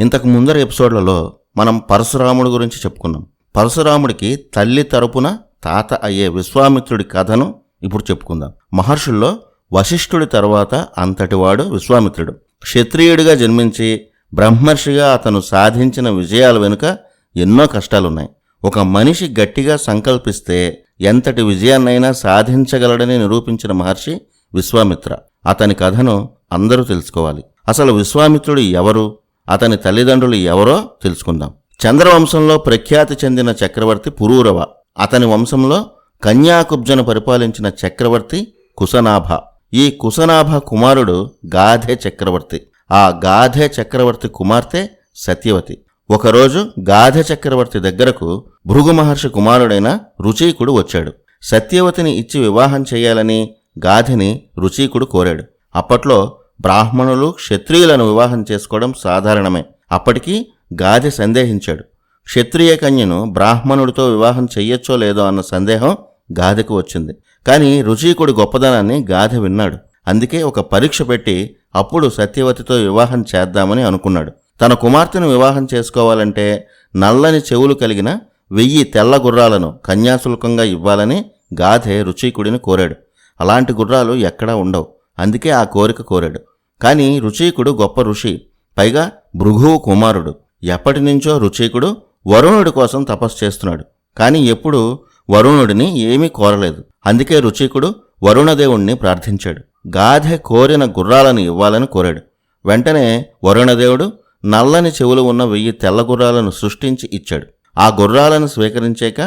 ఇంతకు ముందర ఎపిసోడ్లలో మనం పరశురాముడి గురించి చెప్పుకున్నాం. పరశురాముడికి తల్లి తరపున తాత అయ్యే విశ్వామిత్రుడి కథను ఇప్పుడు చెప్పుకుందాం. మహర్షుల్లో వశిష్ఠుడి తర్వాత అంతటివాడు విశ్వామిత్రుడు. క్షత్రియుడిగా జన్మించి బ్రహ్మర్షిగా అతను సాధించిన విజయాల వెనుక ఎన్నో కష్టాలున్నాయి. ఒక మనిషి గట్టిగా సంకల్పిస్తే ఎంతటి విజయాన్నైనా సాధించగలడని నిరూపించిన మహర్షి విశ్వామిత్ర. అతని కథను అందరూ తెలుసుకోవాలి. అసలు విశ్వామిత్రుడు ఎవరు? అతని తల్లిదండ్రులు ఎవరో తెలుసుకుందాం. చంద్రవంశంలో ప్రఖ్యాతి చెందిన చక్రవర్తి పురూరవ అతని వంశంలో కన్యాకుబ్జను పరిపాలించిన చక్రవర్తి కుశనాభ. ఈ కుశనాభ కుమారుడు గాధే చక్రవర్తి. ఆ గాధే చక్రవర్తి కుమార్తె సత్యవతి. ఒకరోజు గాధ చక్రవర్తి దగ్గరకు భృగు మహర్షి కుమారుడైన రుచీకుడు వచ్చాడు. సత్యవతిని ఇచ్చి వివాహం చేయాలని గాధిని రుచీకుడు కోరాడు. అప్పట్లో బ్రాహ్మణులు క్షత్రియులను వివాహం చేసుకోవడం సాధారణమే. అప్పటికీ గాధి సందేహించాడు. క్షత్రియ కన్యను బ్రాహ్మణుడితో వివాహం చెయ్యొచ్చో లేదో అన్న సందేహం గాధకు వచ్చింది. కానీ రుచీకుడి గొప్పదనాన్ని గాధ విన్నాడు. అందుకే ఒక పరీక్ష పెట్టి అప్పుడు సత్యవతితో వివాహం చేద్దామని అనుకున్నాడు. తన కుమార్తెను వివాహం చేసుకోవాలంటే నల్లని చెవులు కలిగిన వెయ్యి తెల్ల గుర్రాలను కన్యాశుల్కంగా ఇవ్వాలని గాధే రుచీకుడిని కోరాడు. అలాంటి గుర్రాలు ఎక్కడా ఉండవు. అందుకే ఆ కోరిక కోరాడు. కానీ రుచీకుడు గొప్ప ఋషి పైగా భృగువు కుమారుడు. ఎప్పటి నుంచో రుచీకుడు వరుణుడి కోసం తపస్సు చేస్తున్నాడు. కానీ ఎప్పుడు వరుణుడిని ఏమీ కోరలేదు. అందుకే రుచీకుడు వరుణదేవుణ్ణి ప్రార్థించాడు. గాధె కోరిన గుర్రాలను ఇవ్వాలని కోరాడు. వెంటనే వరుణదేవుడు నల్లని చెవులు ఉన్న వెయ్యి తెల్ల గుర్రాలను సృష్టించి ఇచ్చాడు. ఆ గుర్రాలను స్వీకరించాక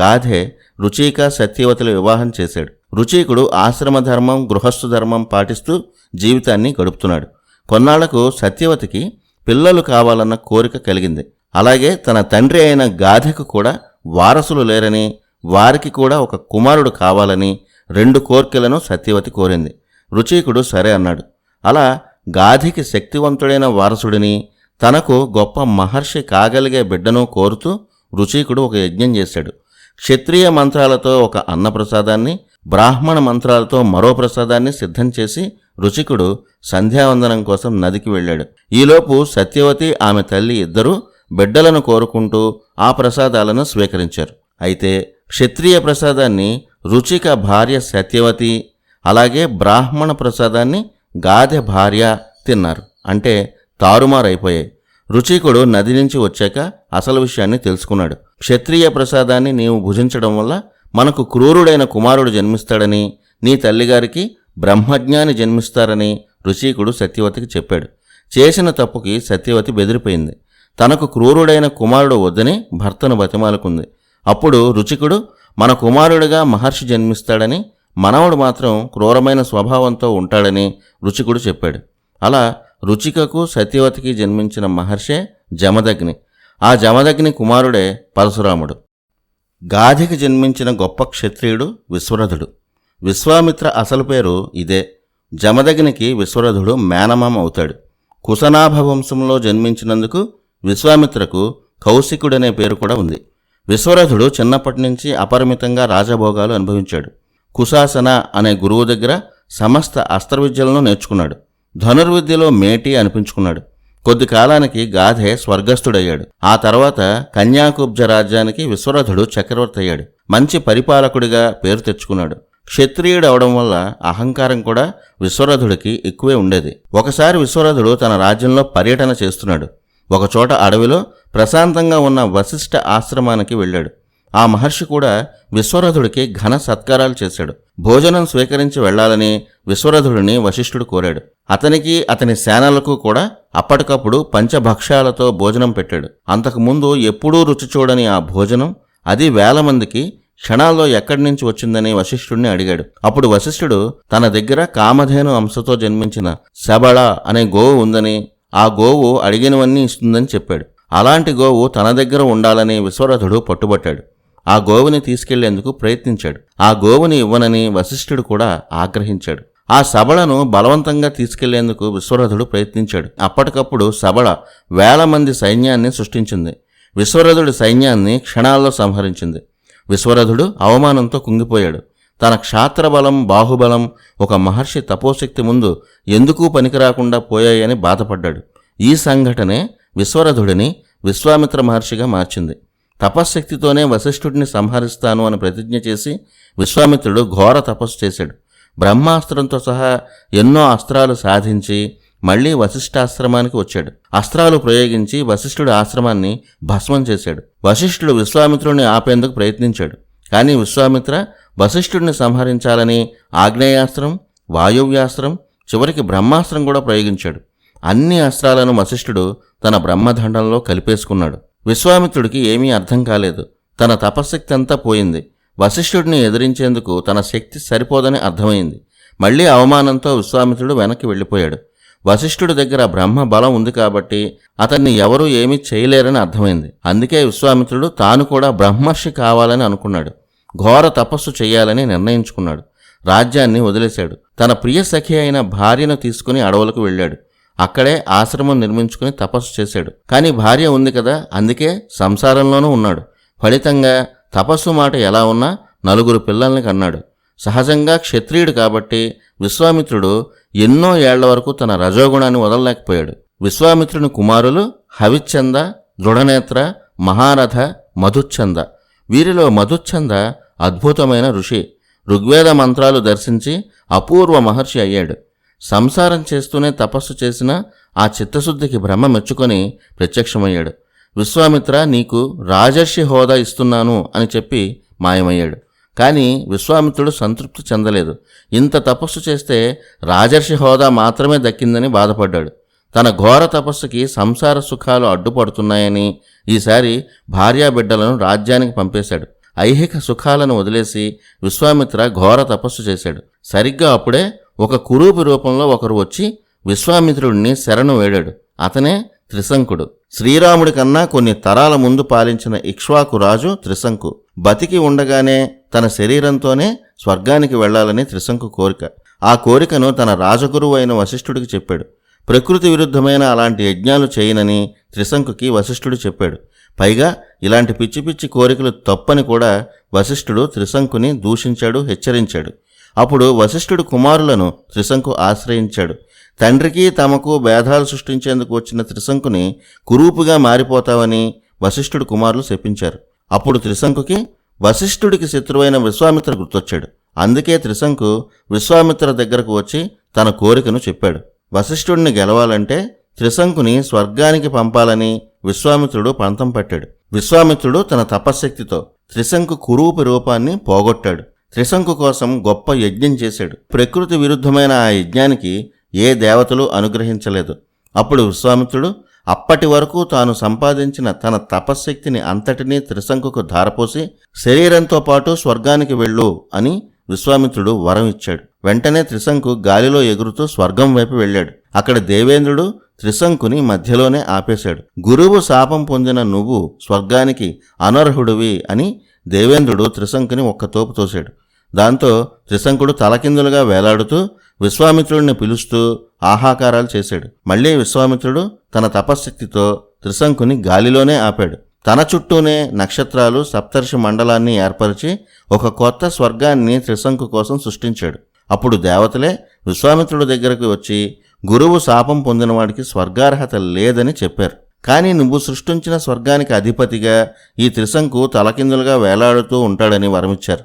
గాధే రుచిక సత్యవతులు వివాహం చేశాడు. రుచీకుడు ఆశ్రమ ధర్మం గృహస్థు ధర్మం పాటిస్తూ జీవితాన్ని గడుపుతున్నాడు. కొన్నాళ్ళకు సత్యవతికి పిల్లలు కావాలన్న కోరిక కలిగింది. అలాగే తన తండ్రి అయిన గాధకు కూడా వారసులు లేరని వారికి కూడా ఒక కుమారుడు కావాలని రెండు కోర్కెలను సత్యవతి కోరింది. రుచీకుడు సరే అన్నాడు. అలా గాధికి శక్తివంతుడైన వారసుడిని తనకు గొప్ప మహర్షి కాగలిగే బిడ్డను కోరుతూ రుచీకుడు ఒక యజ్ఞం చేశాడు. క్షత్రియ మంత్రాలతో ఒక అన్నప్రసాదాన్ని బ్రాహ్మణ మంత్రాలతో మరో ప్రసాదాన్ని సిద్ధం చేసి రుచికుడు సంధ్యావందనం కోసం నదికి వెళ్ళాడు. ఈలోపు సత్యవతి ఆమె తల్లి ఇద్దరూ బిడ్డలను కోరుకుంటూ ఆ ప్రసాదాలను స్వీకరించారు. అయితే క్షత్రియ ప్రసాదాన్ని రుచిక భార్య సత్యవతి అలాగే బ్రాహ్మణ ప్రసాదాన్ని గాదె భార్య తిన్నారు. అంటే తారుమారైపోయాయి. రుచికుడు నది నుంచి వచ్చాక అసలు విషయాన్ని తెలుసుకున్నాడు. క్షత్రియ ప్రసాదాన్ని నీవు భుజించడం వల్ల మనకు క్రూరుడైన కుమారుడు జన్మిస్తాడని నీ తల్లిగారికి బ్రహ్మజ్ఞాని జన్మిస్తారని ఋషికుడు సత్యవతికి చెప్పాడు. చేసిన తప్పుకి సత్యవతి బెదిరిపోయింది. తనకు క్రూరుడైన కుమారుడు వద్దని భర్తను బతిమాలుకుంది. అప్పుడు రుచికుడు మన కుమారుడిగా మహర్షి జన్మిస్తాడని మనవడు మాత్రం క్రూరమైన స్వభావంతో ఉంటాడని రుచికుడు చెప్పాడు. అలా రుచికకు సత్యవతికి జన్మించిన మహర్షే జమదగ్ని. ఆ జమదగ్ని కుమారుడే పరశురాముడు. గాధికి జన్మించిన గొప్ప క్షత్రియుడు విశ్వరథుడు. విశ్వామిత్ర అసలు పేరు ఇదే. జమదగ్నికి విశ్వరథుడు మేనమామ అవుతాడు. కుశనాభ వంశంలో జన్మించినందుకు విశ్వామిత్రకు కౌశికుడనే పేరు కూడా ఉంది. విశ్వరథుడు చిన్నప్పటి నుంచి అపరిమితంగా రాజభోగాలు అనుభవించాడు. కుశాసన అనే గురువు దగ్గర సమస్త అస్త్రవిద్యలను నేర్చుకున్నాడు. ధనుర్విద్యలో మేటి అనిపించుకున్నాడు. కొద్ది కాలానికి గాధే స్వర్గస్థుడయ్యాడు. ఆ తర్వాత కన్యాకుబ్జ రాజ్యానికి విశ్వరథుడు చక్రవర్తి అయ్యాడు. మంచి పరిపాలకుడిగా పేరు తెచ్చుకున్నాడు. క్షత్రియుడు అవడం వల్ల అహంకారం కూడా విశ్వరథుడికి ఎక్కువే ఉండేది. ఒకసారి విశ్వరథుడు తన రాజ్యంలో పర్యటన చేస్తున్నాడు. ఒకచోట అడవిలో ప్రశాంతంగా ఉన్న వశిష్ఠ ఆశ్రమానికి వెళ్ళాడు. ఆ మహర్షి కూడా విశ్వరథుడికి ఘన సత్కారాలు చేశాడు. భోజనం స్వీకరించి వెళ్ళాలని విశ్వరథుడిని వశిష్ఠుడు కోరాడు. అతనికి అతని సేనలకు కూడా అప్పటికప్పుడు పంచభక్ష్యాలతో భోజనం పెట్టాడు. అంతకుముందు ఎప్పుడూ రుచి చూడని ఆ భోజనం అది వేల మందికి క్షణాల్లో ఎక్కడి నుంచి వచ్చిందని వశిష్ఠుడిని అడిగాడు. అప్పుడు వశిష్ఠుడు తన దగ్గర కామధేను అంశతో జన్మించిన శబళ అనే గోవు ఉందని ఆ గోవు అడిగినవన్నీ ఇస్తుందని చెప్పాడు. అలాంటి గోవు తన దగ్గర ఉండాలని విశ్వరథుడు పట్టుబట్టాడు. ఆ గోవుని తీసుకెళ్ళేందుకు ప్రయత్నించాడు. ఆ గోవుని ఇవ్వనని వశిష్ఠుడు కూడా ఆగ్రహించాడు. ఆ సబళను బలవంతంగా తీసుకెళ్ళేందుకు విశ్వరథుడు ప్రయత్నించాడు. అప్పటికప్పుడు సబళ వేల మంది సైన్యాన్ని సృష్టించింది. విశ్వరథుడి సైన్యాన్ని క్షణాల్లో సంహరించింది. విశ్వరథుడు అవమానంతో కుంగిపోయాడు. తన క్షాత్రబలం బాహుబలం ఒక మహర్షి తపోశక్తి ముందు ఎందుకూ పనికిరాకుండా పోయాయని బాధపడ్డాడు. ఈ సంఘటనే విశ్వరథుడిని విశ్వామిత్ర మహర్షిగా మార్చింది. తపశ్శక్తితోనే వశిష్ఠుడిని సంహరిస్తాను అని ప్రతిజ్ఞ చేసి విశ్వామిత్రుడు ఘోర తపస్సు చేశాడు. బ్రహ్మాస్త్రంతో సహా ఎన్నో అస్త్రాలు సాధించి మళ్ళీ వశిష్ఠాశ్రమానికి వచ్చాడు. అస్త్రాలు ప్రయోగించి వశిష్ఠుడి ఆశ్రమాన్ని భస్మం చేశాడు. వశిష్ఠుడు విశ్వామిత్రుడిని ఆపేందుకు ప్రయత్నించాడు. కానీ విశ్వామిత్ర వశిష్ఠుడిని సంహరించాలని ఆగ్నేయాస్త్రం వాయువ్యాస్త్రం చివరికి బ్రహ్మాస్త్రం కూడా ప్రయోగించాడు. అన్ని అస్త్రాలను వశిష్ఠుడు తన బ్రహ్మదండంలో కలిపేసుకున్నాడు. విశ్వామిత్రుడికి ఏమీ అర్థం కాలేదు. తన తపశక్తి అంతా పోయింది. వశిష్ఠుడిని ఎదిరించేందుకు తన శక్తి సరిపోదని అర్థమైంది. మళ్ళీ అవమానంతో విశ్వామిత్రుడు వెనక్కి వెళ్ళిపోయాడు. వశిష్ఠుడి దగ్గర బ్రహ్మ బలం ఉంది కాబట్టి అతన్ని ఎవరూ ఏమీ చేయలేరని అర్థమైంది. అందుకే విశ్వామిత్రుడు తాను కూడా బ్రహ్మర్షి కావాలని అనుకున్నాడు. ఘోర తపస్సు చేయాలని నిర్ణయించుకున్నాడు. రాజ్యాన్ని వదిలేశాడు. తన ప్రియ సఖి అయిన భార్యను తీసుకుని అడవులకు వెళ్ళాడు. అక్కడే ఆశ్రమం నిర్మించుకుని తపస్సు చేశాడు. కానీ భార్య ఉంది కదా అందుకే సంసారంలోనూ ఉన్నాడు. ఫలితంగా తపస్సు మాట ఎలా ఉన్నా నలుగురు పిల్లల్ని కన్నాడు. సహజంగా క్షత్రియుడు కాబట్టి విశ్వామిత్రుడు ఎన్నో ఏళ్ళ వరకు తన రజోగుణాన్ని వదలలేకపోయాడు. విశ్వామిత్రుని కుమారులు హవిచ్ఛంద దృఢనేత్ర మహారథ మధుచ్ఛంద వీరిలో మధుచ్ఛంద అద్భుతమైన ఋషి. ఋగ్వేద మంత్రాలు దర్శించి అపూర్వ మహర్షి అయ్యాడు. సంసారం చేస్తూనే తపస్సు చేసిన ఆ చిత్తశుద్ధికి బ్రహ్మ మెచ్చుకొని ప్రత్యక్షమయ్యాడు. విశ్వామిత్ర నీకు రాజర్షి హోదా ఇస్తున్నాను అని చెప్పి మాయమయ్యాడు. కానీ విశ్వామిత్రుడు సంతృప్తి చెందలేదు. ఇంత తపస్సు చేస్తే రాజర్షి హోదా మాత్రమే దక్కిందని బాధపడ్డాడు. తన ఘోర తపస్సుకి సంసార సుఖాలు అడ్డుపడుతున్నాయని ఈసారి భార్యాబిడ్డలను రాజ్యానికి పంపేశాడు. ఐహిక సుఖాలను వదిలేసి విశ్వామిత్ర ఘోర తపస్సు చేశాడు. సరిగ్గా అప్పుడే ఒక కురూపి రూపంలో ఒకరు వచ్చి విశ్వామిత్రుడిని శరణు వేడాడు. అతనే త్రిశంకుడు. శ్రీరాముడి కన్నా కొన్ని తరాల ముందు పాలించిన ఇక్ష్వాకు రాజు త్రిశంకు. బతికి ఉండగానే తన శరీరంతోనే స్వర్గానికి వెళ్ళాలని త్రిశంకు కోరిక. ఆ కోరికను తన రాజగురువు అయిన వశిష్ఠుడికి చెప్పాడు. ప్రకృతి విరుద్ధమైన అలాంటి యజ్ఞాలు చేయనని త్రిశంకుకి వశిష్ఠుడు చెప్పాడు. పైగా ఇలాంటి పిచ్చి పిచ్చి కోరికలు తప్పని కూడా వశిష్ఠుడు త్రిశంకుని దూషించాడు హెచ్చరించాడు. అప్పుడు వశిష్ఠుడు కుమారులను త్రిశంకు ఆశ్రయించాడు. తండ్రికి తమకు భేదాలు సృష్టించేందుకు వచ్చిన త్రిశంకుని కురూపుగా మారిపోతావని వశిష్ఠుడు కుమారులు శపించారు. అప్పుడు త్రిశంకుకి వశిష్ఠుడికి శత్రువైన విశ్వామిత్ర గుర్తొచ్చాడు. అందుకే త్రిశంకు విశ్వామిత్ర దగ్గరకు వచ్చి తన కోరికను చెప్పాడు. వశిష్ఠుడిని గెలవాలంటే త్రిశంకుని స్వర్గానికి పంపాలని విశ్వామిత్రుడు పంతం పట్టాడు. విశ్వామిత్రుడు తన తపశ్శక్తితో త్రిశంకు కురూపి రూపాన్ని పోగొట్టాడు. త్రిశంకు కోసం గొప్ప యజ్ఞం చేశాడు. ప్రకృతి విరుద్ధమైన ఆ యజ్ఞానికి ఏ దేవతలు అనుగ్రహించలేదు. అప్పుడు విశ్వామిత్రుడు అప్పటి వరకు తాను సంపాదించిన తన తపశ్శక్తిని అంతటినీ త్రిశంకుకు ధారపోసి శరీరంతో పాటు స్వర్గానికి వెళ్ళు అని విశ్వామిత్రుడు వరం ఇచ్చాడు. వెంటనే త్రిశంకు గాలిలో ఎగురుతూ స్వర్గం వైపు వెళ్ళాడు. అక్కడ దేవేంద్రుడు త్రిశంకుని మధ్యలోనే ఆపేశాడు. గురువు శాపం పొందిన నువ్వు స్వర్గానికి అనర్హుడివి అని దేవేంద్రుడు త్రిశంకుని ఒక్క తోపు తోశాడు. దాంతో త్రిశంకుడు తలకిందులుగా వేలాడుతూ విశ్వామిత్రుడిని పిలుస్తూ ఆహాకారాలు చేశాడు. మళ్ళీ విశ్వామిత్రుడు తన తపశ్శక్తితో త్రిశంకుని గాలిలోనే ఆపాడు. తన చుట్టూనే నక్షత్రాలు సప్తర్షి మండలాన్ని ఏర్పరిచి ఒక కొత్త స్వర్గాన్ని త్రిశంకు కోసం సృష్టించాడు. అప్పుడు దేవతలే విశ్వామిత్రుడి దగ్గరకు వచ్చి గురువు శాపం పొందినవాడికి స్వర్గార్హత లేదని చెప్పారు. కానీ నువ్వు సృష్టించిన స్వర్గానికి అధిపతిగా ఈ త్రిశంకు తలకిందులుగా వేలాడుతూ ఉంటాడని వరమిచ్చారు.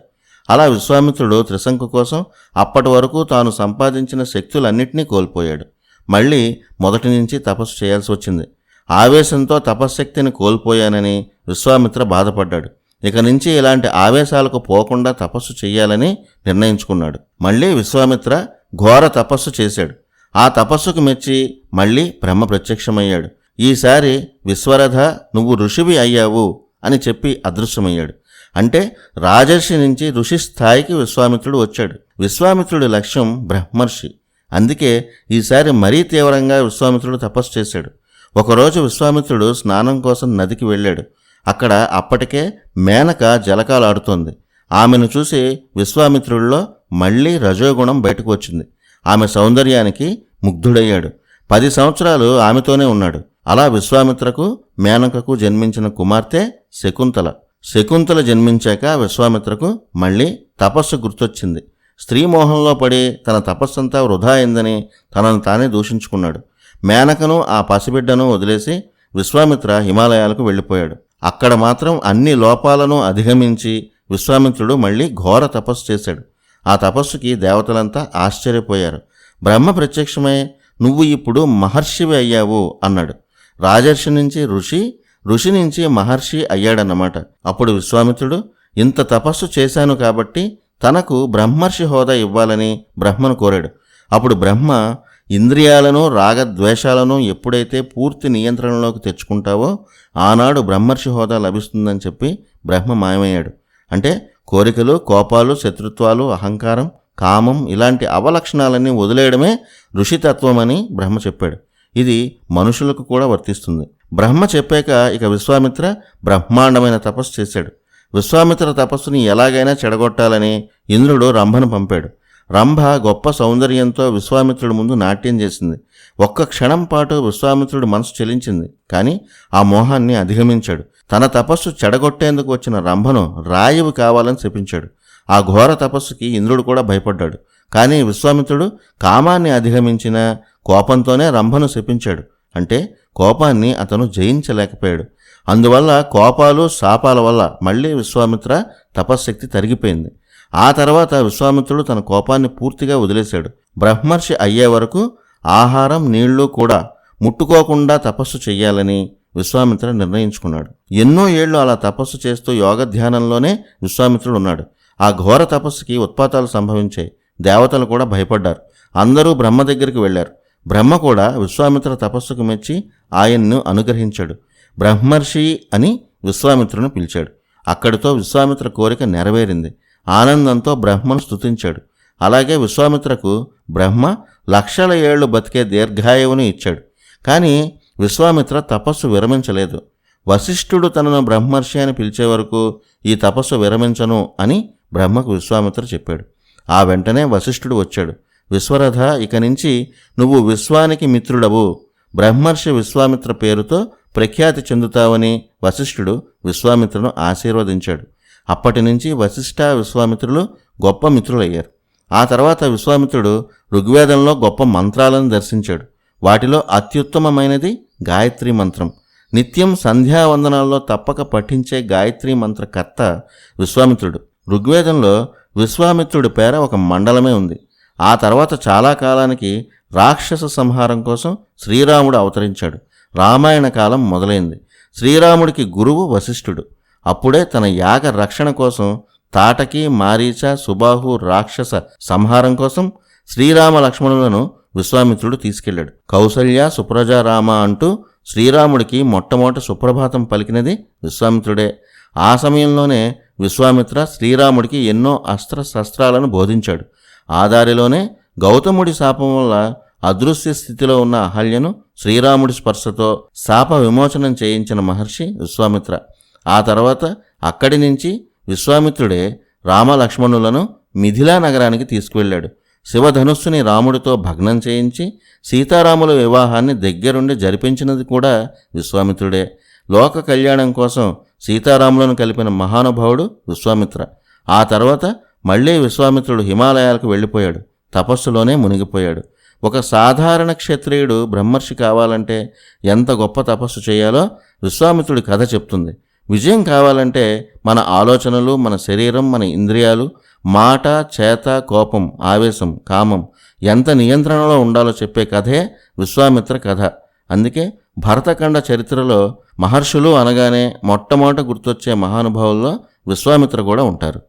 అలా విశ్వామిత్రుడు త్రిశంకు కోసం అప్పటి వరకు తాను సంపాదించిన శక్తులన్నింటినీ కోల్పోయాడు. మళ్ళీ మొదటి నుంచి తపస్సు చేయాల్సి వచ్చింది. ఆవేశంతో తపశ్శక్తిని కోల్పోయానని విశ్వామిత్ర బాధపడ్డాడు. ఇక నుంచి ఇలాంటి ఆవేశాలకు పోకుండా తపస్సు చేయాలని నిర్ణయించుకున్నాడు. మళ్ళీ విశ్వామిత్ర ఘోర తపస్సు చేశాడు. ఆ తపస్సుకు మెచ్చి మళ్ళీ బ్రహ్మ ప్రత్యక్షమయ్యాడు. ఈసారి విశ్వరథ నువ్వు ఋషివి అయ్యావు అని చెప్పి అదృశ్యమయ్యాడు. అంటే రాజర్షి నుంచి ఋషి స్థాయికి విశ్వామిత్రుడు వచ్చాడు. విశ్వామిత్రుడి లక్ష్యం బ్రహ్మర్షి. అందుకే ఈసారి మరీ తీవ్రంగా విశ్వామిత్రుడు తపస్సు చేశాడు. ఒకరోజు విశ్వామిత్రుడు స్నానం కోసం నదికి వెళ్ళాడు. అక్కడ అప్పటికే మేనక జలకాలాడుతోంది ఆమెను చూసి విశ్వామిత్రుడిలో మళ్ళీ రజోగుణం బయటకు వచ్చింది. ఆమె సౌందర్యానికి ముగ్ధుడయ్యాడు. పది సంవత్సరాలు ఆమెతోనే ఉన్నాడు. అలా విశ్వామిత్రకు మేనకకు జన్మించిన కుమార్తె శకుంతల. శకుంతల జన్మించాక విశ్వామిత్రకు మళ్ళీ తపస్సు గుర్తొచ్చింది. స్త్రీ మోహంలో పడి తన తపస్సంతా వృధా అయిందని తనను తానే దూషించుకున్నాడు. మేనకను ఆ పసిబిడ్డను వదిలేసి విశ్వామిత్ర హిమాలయాలకు వెళ్ళిపోయాడు. అక్కడ మాత్రం అన్ని లోపాలను అధిగమించి విశ్వామిత్రుడు మళ్ళీ ఘోర తపస్సు చేశాడు. ఆ తపస్సుకి దేవతలంతా ఆశ్చర్యపోయారు. బ్రహ్మ ప్రత్యక్షమై నువ్వు ఇప్పుడు మహర్షివి అయ్యావు అన్నాడు. రాజర్షి నుంచి ఋషి ఋషి నుంచి మహర్షి అయ్యాడన్నమాట. అప్పుడు విశ్వామిత్రుడు ఇంత తపస్సు చేశాను కాబట్టి తనకు బ్రహ్మర్షి హోదా ఇవ్వాలని బ్రహ్మను కోరాడు. అప్పుడు బ్రహ్మ ఇంద్రియాలను రాగద్వేషాలను ఎప్పుడైతే పూర్తి నియంత్రణలోకి తెచ్చుకుంటావో ఆనాడు బ్రహ్మర్షి హోదా లభిస్తుందని చెప్పి బ్రహ్మ మాయమయ్యాడు. అంటే కోరికలు కోపాలు శత్రుత్వాలు అహంకారం కామం ఇలాంటి అవలక్షణాలన్నీ వదిలేయడమే ఋషితత్వమని బ్రహ్మ చెప్పాడు. ఇది మనుషులకు కూడా వర్తిస్తుంది. బ్రహ్మ చెప్పాక ఇక విశ్వామిత్ర బ్రహ్మాండమైన తపస్సు చేశాడు. విశ్వామిత్ర తపస్సుని ఎలాగైనా చెడగొట్టాలని ఇంద్రుడు రంభను పంపాడు. రంభ గొప్ప సౌందర్యంతో విశ్వామిత్రుడి ముందు నాట్యం చేసింది. ఒక్క క్షణం పాటు విశ్వామిత్రుడి మనసు చెలించింది. కానీ ఆ మోహాన్ని అధిగమించాడు. తన తపస్సు చెడగొట్టేందుకు వచ్చిన రంభను రాయువు కావాలని శపించాడు. ఆ ఘోర తపస్సుకి ఇంద్రుడు కూడా భయపడ్డాడు. కానీ విశ్వామిత్రుడు కామాన్ని అధిగమించిన కోపంతోనే రంభను శపించాడు. అంటే కోపాన్ని అతను జయించలేకపోయాడు. అందువల్ల కోపాలు శాపాల వల్ల మళ్ళీ విశ్వామిత్ర తపశ్శక్తి తరిగిపోయింది. ఆ తర్వాత విశ్వామిత్రుడు తన కోపాన్ని పూర్తిగా వదిలేశాడు. బ్రహ్మర్షి అయ్యే వరకు ఆహారం నీళ్ళు కూడా ముట్టుకోకుండా తపస్సు చెయ్యాలని విశ్వామిత్ర నిర్ణయించుకున్నాడు. ఎన్నో ఏళ్ళు అలా తపస్సు చేస్తూ యోగ ధ్యానంలోనే విశ్వామిత్రుడు ఉన్నాడు. ఆ ఘోర తపస్సుకి ఉత్పాతాలు సంభవించాయి. దేవతలు కూడా భయపడ్డారు. అందరూ బ్రహ్మ దగ్గరికి వెళ్ళారు. బ్రహ్మ కూడా విశ్వామిత్ర తపస్సుకు మెచ్చి ఆయన్ను అనుగ్రహించాడు. బ్రహ్మర్షి అని విశ్వామిత్రుని పిలిచాడు. అక్కడితో విశ్వామిత్ర కోరిక నెరవేరింది. ఆనందంతో బ్రహ్మను స్తుతించాడు. అలాగే విశ్వామిత్రకు బ్రహ్మ లక్షల ఏళ్ళు బతికే దీర్ఘాయువుని ఇచ్చాడు. కానీ విశ్వామిత్ర తపస్సు విరమించలేదు. వశిష్ఠుడు తనను బ్రహ్మర్షి అని పిలిచే వరకు ఈ తపస్సు విరమించను అని బ్రహ్మకు విశ్వామిత్ర చెప్పాడు. ఆ వెంటనే వశిష్ఠుడు వచ్చాడు. విశ్వరథ ఇక నుంచి నువ్వు విశ్వానికి మిత్రుడవు. బ్రహ్మర్షి విశ్వామిత్ర పేరుతో ప్రఖ్యాతి చెందుతావని వశిష్ఠుడు విశ్వామిత్రను ఆశీర్వదించాడు. అప్పటి నుంచి వశిష్ఠ విశ్వామిత్రులు గొప్ప మిత్రులయ్యారు. ఆ తర్వాత విశ్వామిత్రుడు ఋగ్వేదంలో గొప్ప మంత్రాలను దర్శించాడు. వాటిలో అత్యుత్తమమైనది గాయత్రి మంత్రం. నిత్యం సంధ్యావందనాల్లో తప్పక పఠించే గాయత్రి మంత్రకర్త విశ్వామిత్రుడు. ఋగ్వేదంలో విశ్వామిత్రుడి పేర ఒక మండలమే ఉంది. ఆ తర్వాత చాలా కాలానికి రాక్షస సంహారం కోసం శ్రీరాముడు అవతరించాడు. రామాయణ కాలం మొదలైంది. శ్రీరాముడికి గురువు వశిష్ఠుడు. అప్పుడే తన యాగ రక్షణ కోసం తాటకి మారీచ సుబాహు రాక్షస సంహారం కోసం శ్రీరామ లక్ష్మణులను విశ్వామిత్రుడు తీసుకెళ్ళాడు కౌసల్య సుప్రజారామ అంటూ శ్రీరాముడికి మొట్టమొదట సుప్రభాతం పలికినది విశ్వామిత్రుడే. ఆ సమయంలోనే విశ్వామిత్ర శ్రీరాముడికి ఎన్నో అస్త్ర శస్త్రాలను బోధించాడు. ఆ దారిలోనే గౌతముడి శాపం వల్ల అదృశ్య స్థితిలో ఉన్న అహల్యను శ్రీరాముడి స్పర్శతో శాప విమోచనం చేయించిన మహర్షి విశ్వామిత్ర. ఆ తర్వాత అక్కడి నుంచి విశ్వామిత్రుడే రామలక్ష్మణులను మిథిలా నగరానికి తీసుకువెళ్ళాడు. శివధనుస్సుని రాముడితో భగ్నం చేయించి సీతారాముల వివాహాన్ని దగ్గరుండి జరిపించినది కూడా విశ్వామిత్రుడే. లోక కళ్యాణం కోసం సీతారాములను కలిపిన మహానుభావుడు విశ్వామిత్ర. ఆ తర్వాత మళ్ళీ విశ్వామిత్రుడు హిమాలయాలకు వెళ్ళిపోయాడు. తపస్సులోనే మునిగిపోయాడు. ఒక సాధారణ క్షత్రియుడు బ్రహ్మర్షి కావాలంటే ఎంత గొప్ప తపస్సు చేయాలో విశ్వామిత్రుడి కథ చెప్తుంది. విజయం కావాలంటే మన ఆలోచనలు మన శరీరం మన ఇంద్రియాలు మాట చేత కోపం ఆవేశం కామం ఎంత నియంత్రణలో ఉండాలో చెప్పే కథే విశ్వామిత్ర కథ. అందుకే భరతఖండ చరిత్రలో మహర్షులు అనగానే మొట్టమొదట గుర్తొచ్చే మహానుభావుల్లో విశ్వామిత్ర కూడా ఉంటారు.